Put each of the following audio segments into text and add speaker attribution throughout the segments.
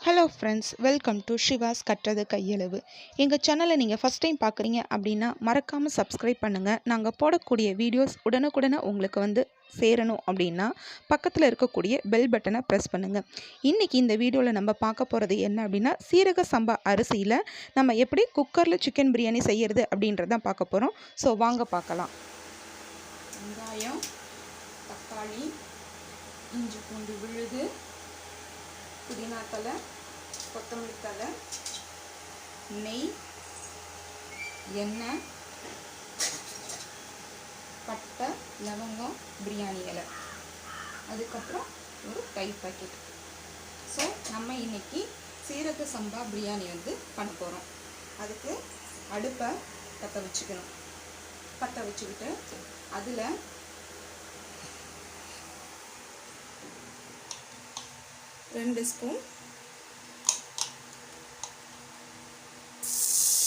Speaker 1: Hello friends welcome to Shiva's கற்றது கையளவு எங்கள் சேனலை நீங்கள் ஃபஸ்ட் டைம் பார்க்குறீங்க அப்படின்னா மறக்காமல் சப்ஸ்கிரைப் பண்ணுங்கள் நாங்கள் போடக்கூடிய வீடியோஸ் உடனுக்குடனே உங்களுக்கு வந்து சேரணும் அப்படின்னா பக்கத்தில் இருக்கக்கூடிய பெல் பட்டனை ப்ரெஸ் பண்ணுங்கள் இன்றைக்கி இந்த வீடியோவில் நம்ம பார்க்க போகிறது என்ன அப்படின்னா சீரக சம்பா அரிசியில் நம்ம எப்படி குக்கரில் சிக்கன் பிரியாணி செய்கிறது அப்படின்றதான் பார்க்க போகிறோம் ஸோ வாங்க பார்க்கலாம். வெங்காயம் தக்காளி இஞ்சி பூண்டு விழுது புதினா தலை கொத்தமல்லி தலை நெய் எண்ணெய் பட்டை லவங்கம் பிரியாணி இலை. அதுக்கப்புறம் ஒரு தயிர் பாக்கெட் ஸோ நம்ம இன்னைக்கு சீரக சம்பா பிரியாணி வந்து பண்ண போகிறோம் அதுக்கு அடுப்பை பற்ற வச்சுக்கணும். பற்ற வச்சுக்கிட்டு அதில் ரெண்டு ஸ்பூன்.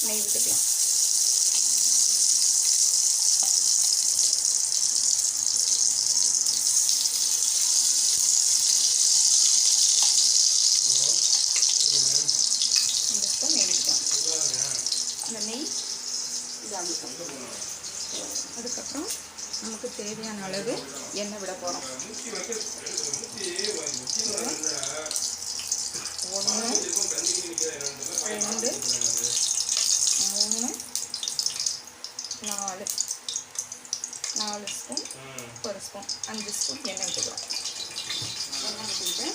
Speaker 1: நெய் விட்டுக்கலாம் ரெண்டு ஸ்பூன் நெய் விட்டுக்கலாம் அந்த நெய் இதாகிட்டோம் அதுக்கப்புறம் நமக்கு தேவையான அளவு எண்ணெய் விட போகிறோம் ஒன்று ரெண்டு மூணு நாலு. நாலு ஸ்பூன் ஒரு ஸ்பூன் அஞ்சு ஸ்பூன் எண்ணெய் விட்டுக்கிறோம் எண்ணெய் விட்டுக்கிட்டு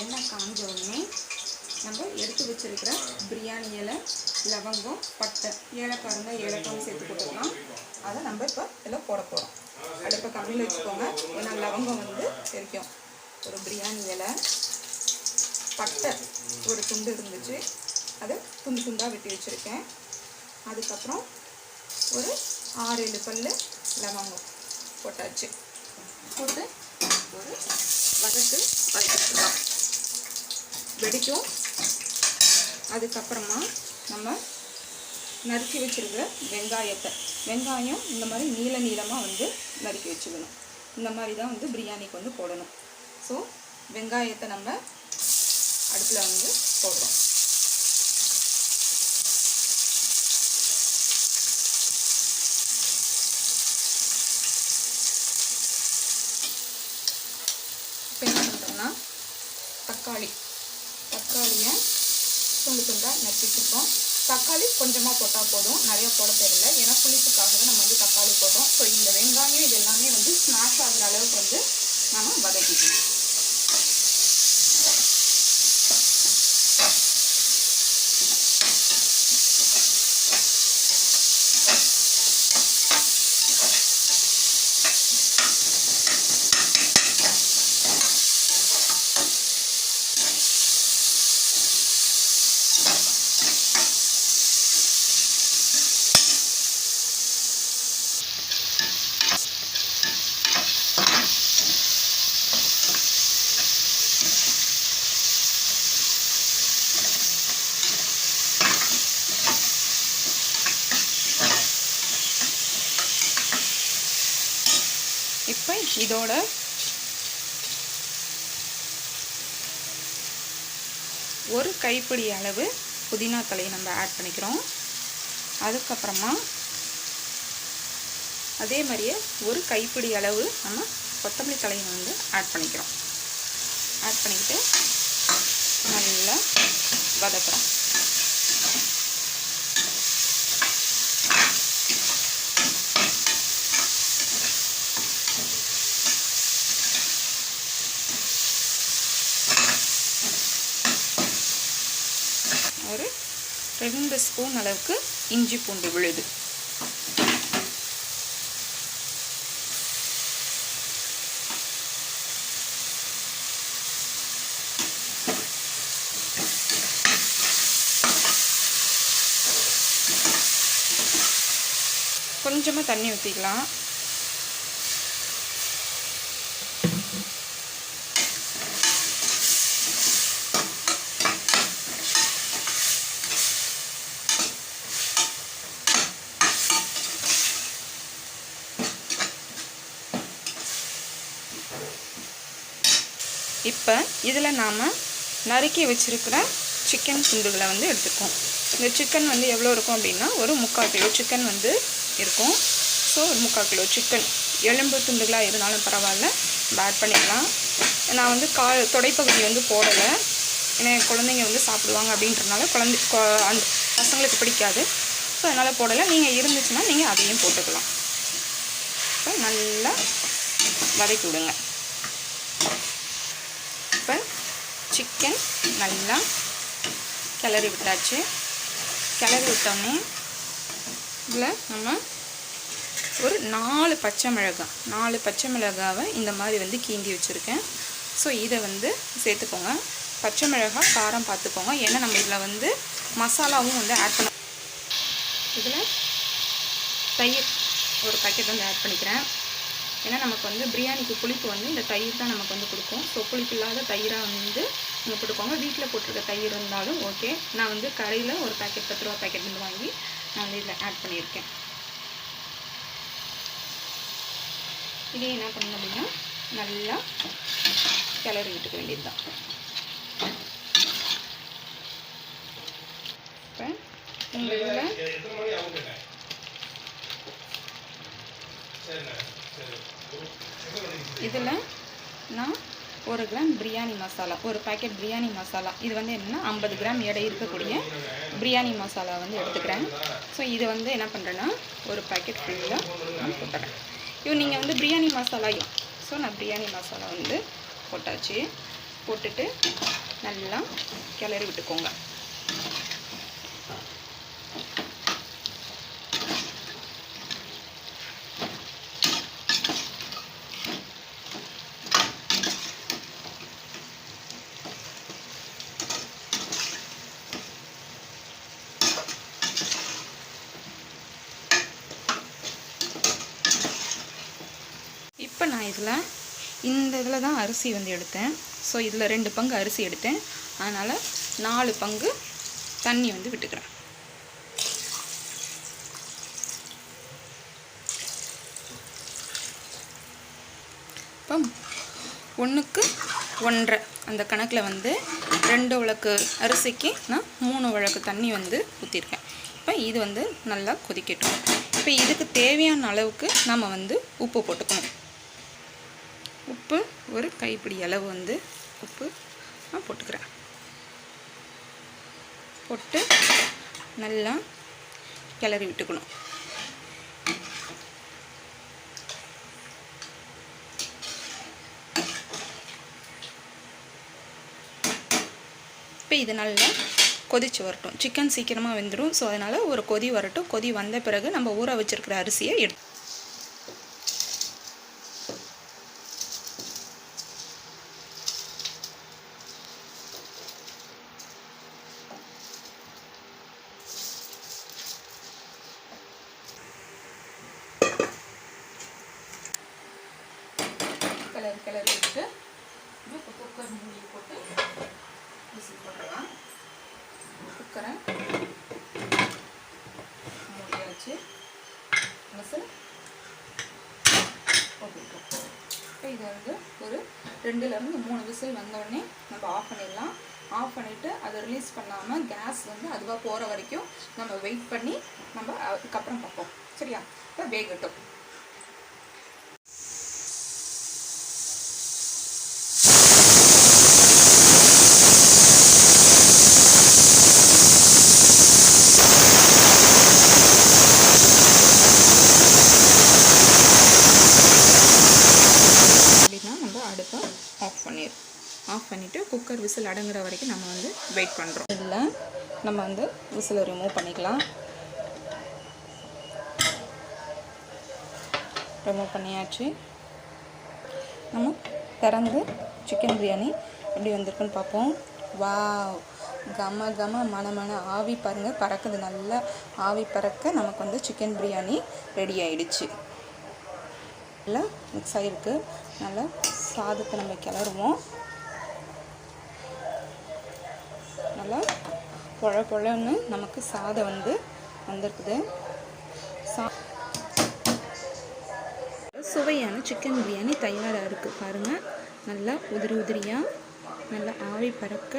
Speaker 1: எண்ணெய் காஞ்ச உடனே நம்ம எடுத்து வச்சிருக்கிற பிரியாணி இலை லவங்கம் பட்டை ஏலக்காய் இருந்தால் ஏலக்காயும் சேர்த்து போட்டுக்கலாம். அதை நம்ம இப்போ இதில் போட போகிறோம் அடுப்பை கம்மியில் வச்சுக்கோங்க. ஏன்னா லவங்கம் வந்து தெரிக்கும் ஒரு பிரியாணி இலை பட்டை ஒரு துண்டு இருந்துச்சு. அதை துண்டு துண்டாக வெட்டி வச்சுருக்கேன். அதுக்கப்புறம் ஒரு ஆறு ஏழு பல் லவங்கம் போட்டாச்சு. போட்டு ஒரு வதக்கு வதக்கிக்கலாம். வெடிக்கும். அதுக்கப்புறமா நம்ம நறுக்கி வச்சுருக்க வெங்காயத்தை வெங்காயம் இந்த மாதிரி நீள நீளமாக வந்து நறுக்கி வச்சுக்கணும். இந்த மாதிரி தான் வந்து பிரியாணிக்கு வந்து போடணும். ஸோ வெங்காயத்தை நம்ம அடுப்பில் வந்து போடுறோம் இப்போ என்ன பண்ணுறோம்னா தக்காளி தக்காளியை துண்டு துண்டாக நறுக்கி வச்சுருக்கோம் தக்காளி கொஞ்சமாக போட்டால் போதும். நிறைய போட தேவையில்லை. ஏன்னா புளிப்புக்காக தான் நம்ம வந்து தக்காளி போடுறோம் ஸோ இந்த வெங்காயம் இது எல்லாமே வந்து ஸ்மாஷ் ஆகிற அளவுக்கு வந்து நம்ம வதக்கிக்கணும் இப்போ இதோட ஒரு கைப்பிடி அளவு புதினா தலையை நம்ம ஆட் பண்ணிக்கிறோம். அதுக்கப்புறமா அதே மாதிரியே ஒரு கைப்பிடி அளவு நம்ம கொத்தமல்லி தலையை வந்து ஆட் பண்ணிக்கிறோம். ஆட் பண்ணிக்கிட்டு நல்லா வதக்குறோம் ஒரு ரெண்டு ஸ்பூன் அளவுக்கு இஞ்சி பூண்டு விழுது. கொஞ்சமாக தண்ணி ஊற்றிக்கலாம் இப்போ இதில் நாம் நறுக்கி வச்சுருக்கிற சிக்கன் துண்டுகளை வந்து எடுத்துக்கோம் இந்த சிக்கன் வந்து எவ்வளோ இருக்கும் அப்படின்னா ஒரு முக்கால் கிலோ சிக்கன் வந்து இருக்கும். ஸோ ஒரு முக்கால் கிலோ சிக்கன் எலும்பு துண்டுகளாக இருந்தாலும் பரவாயில்ல ஆட் பண்ணிக்கலாம் நான் வந்து கால் தொடைப்பகுதி வந்து போடலை. ஏன்னா என் குழந்தைங்க வந்து சாப்பிடுவாங்க அப்படின்றனால குழந்தை கொ- அந்த பசங்களுக்கு பிடிக்காது. ஸோ அதனால் போடலை. நீங்கள் இருந்துச்சுன்னா நீங்கள் அதையும் போட்டுக்கலாம். இப்போ நல்லா வதக்கி விடுங்க. இப்போ சிக்கன் நல்லா கிளறி விட்டாச்சு. கிளறி விட்டோடனே இதில் நம்ம ஒரு நாலு பச்சை மிளகாய் நாலு பச்சை மிளகாவை இந்த மாதிரி வந்து கீந்தி வச்சுருக்கேன். ஸோ இதை வந்து சேர்த்துக்கோங்க. பச்சை மிளகாய் காரம் பார்த்துக்கோங்க. ஏன்னா நம்ம இதில் வந்து மசாலாவும் வந்து ஆட் பண்ண இதில் தயிர் ஒரு பாக்கெட் வந்து ஆட் பண்ணிக்கிறேன். ஏன்னா நமக்கு வந்து பிரியாணிக்கு புளிப்பு வந்து இந்த தயிர் தான் நமக்கு வந்து கொடுக்கும். ஸோ புளிப்பு இல்லாத தயிராக வந்து நீங்கள் போட்டுக்கோங்க. வீட்டில் போட்டிருக்க தயிர் இருந்தாலும் ஓகே நான் வந்து கடையில் ஒரு பேக்கெட் பத்து ரூபா பேக்கெட் வந்து வாங்கி நான் வந்து இதில் ஆட் பண்ணியிருக்கேன். இதே என்ன பண்ணணும் அப்படின்னா நல்லா கிளறி விட்டுக்க வேண்டியது தான் இப்போ உங்கள் இதில் இதில் நான் ஒரு கிராம் பிரியாணி மசாலா ஒரு பாக்கெட் பிரியாணி மசாலா இது வந்து என்னென்னா ஐம்பது கிராம் எடை இருக்கக்கூடிய பிரியாணி மசாலா வந்து எடுத்துக்கிறேன். ஸோ இது வந்து என்ன பண்ணுறேன்னா ஒரு பேக்கெட் ஃபுல்லாக நான் போட்டுறேன். இப்போ நீங்கள் வந்து பிரியாணி மசாலாயும் ஸோ நான் பிரியாணி மசாலா வந்து போட்டாச்சு. போட்டுட்டு நல்லா கிளறி விட்டுக்கோங்க இப்போ நான் இதில் இந்த இதில் தான் அரிசி வந்து எடுத்தேன். ஸோ இதில் ரெண்டு பங்கு அரிசி எடுத்தேன். அதனால் நாலு பங்கு தண்ணி வந்து விட்டுக்கிறேன். இப்போ ஒன்றுக்கு ஒன்றரை. அந்த கணக்கில் வந்து ரெண்டு விளக்கு அரிசிக்கு நான் மூணு விளக்கு தண்ணி வந்து ஊற்றிருக்கேன் இப்போ இது வந்து நல்லா கொதிக்கட்டும். இப்போ இதுக்கு தேவையான அளவுக்கு நம்ம வந்து உப்பு போட்டுக்கணும். உப்பு ஒரு கைப்பிடி அளவு வந்து உப்பு நான் போட்டுக்கிறேன். போட்டு நல்லா கிளறி விட்டுக்கணும். இப்போ இது நல்லா கொதிச்சு வரட்டும். சிக்கன் சீக்கிரமாக வெந்துடும் ஸோ அதனால் ஒரு கொதி வரட்டும். கொதி வந்த பிறகு நம்ம ஊற வச்சுருக்கிற அரிசியை எடுத்து கலர் கலர் விட்டு இப்போ குக்கர் மூடி போட்டு விசில் போட்டுடலாம் குக்கரை மூடியாச்சு. விசில் போட்டுருக்கோம் இப்போ இதை வந்து ஒரு ரெண்டுலேருந்து மூணு விசில் வந்தோடனே நம்ம ஆஃப் பண்ணிடலாம். ஆஃப் பண்ணிவிட்டு அதை ரிலீஸ் பண்ணாமல் கேஸ் வந்து அதுவாக போகிற வரைக்கும் நம்ம வெயிட் பண்ணி நம்ம அதுக்கப்புறம் பார்ப்போம். சரியா? இப்போ வேகட்டும் அப்படின்னா நம்ம அடுப்பை ஆஃப் பண்ணிடுறோம் ஆஃப் பண்ணிவிட்டு குக்கர் விசில் அடங்குற வரைக்கும் நம்ம வந்து வெயிட் பண்ணுறோம் இல்லை நம்ம வந்து விசிலை ரிமூவ் பண்ணிக்கலாம். ரிமூவ் பண்ணியாச்சு. நம்ம திறந்து சிக்கன் பிரியாணி எப்படி வந்திருக்குன்னு பார்ப்போம். வாவ்! கம கம மனமன ஆவி பாருங்கள் பறக்குது. நல்லா ஆவி பறக்க நமக்கு வந்து சிக்கன் பிரியாணி ரெடி ஆயிடுச்சு. நல்லா மிக்ஸ் ஆகிருக்கு நல்லா சாதத்தை நம்ம கிளறுவோம். நல்லா பொழ பொழன்னு நமக்கு சாதம் வந்து வந்திருக்குது. சா சுவையான சிக்கன் பிரியாணி தயாராக இருக்குது பாருங்கள் நல்லா உதிரி உதிரியாக நல்லா ஆவி பறக்க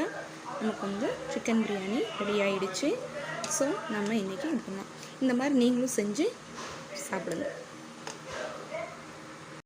Speaker 1: நமக்கு வந்து சிக்கன் பிரியாணி ரெடி ஆகிடுச்சு ஸோ நம்ம இன்றைக்கி இது பண்ணலாம். இந்த மாதிரி நீங்களும் செஞ்சு சாப்பிடுங்க.